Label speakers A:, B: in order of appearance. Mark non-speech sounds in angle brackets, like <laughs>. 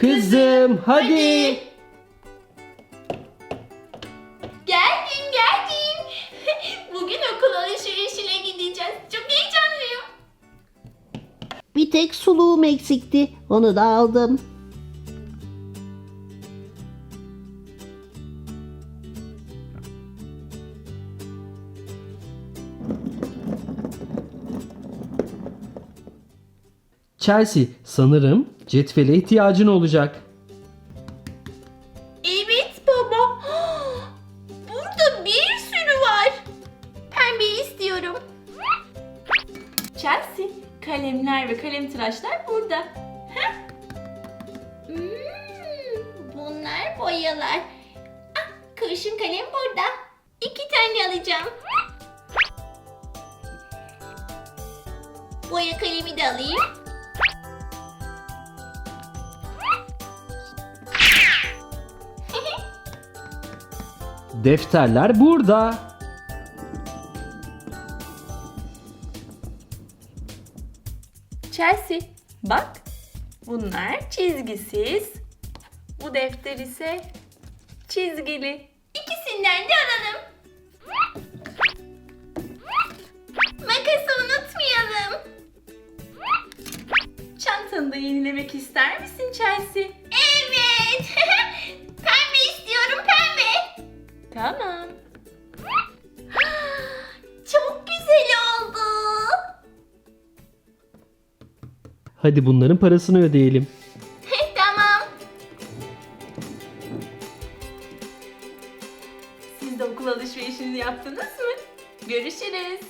A: Kızım hadi.
B: Geldim geldim. <laughs> Bugün okul alışverişine gideceğiz. Çok heyecanlıyım.
C: Bir tek suluğum eksikti. Onu da aldım.
A: Chelsea sanırım cetvele ihtiyacın olacak.
B: Evet baba. <gasps> Burada bir sürü var. Pembeyi istiyorum. Chelsea, kalemler ve kalem tıraşlar burada. Hmm, bunlar boyalar. Ah, kalem burada. İki tane alacağım. Boya kalemi de alayım.
A: Defterler burada.
B: Chelsea bak bunlar çizgisiz. Bu defter ise çizgili. İkisinden de alalım. Makası unutmayalım. Çantanı da yenilemek ister misin Chelsea? Evet. Hadi bunların parasını ödeyelim. <laughs> tamam. Siz de okul
A: alışverişinizi yaptınız mı? Görüşürüz.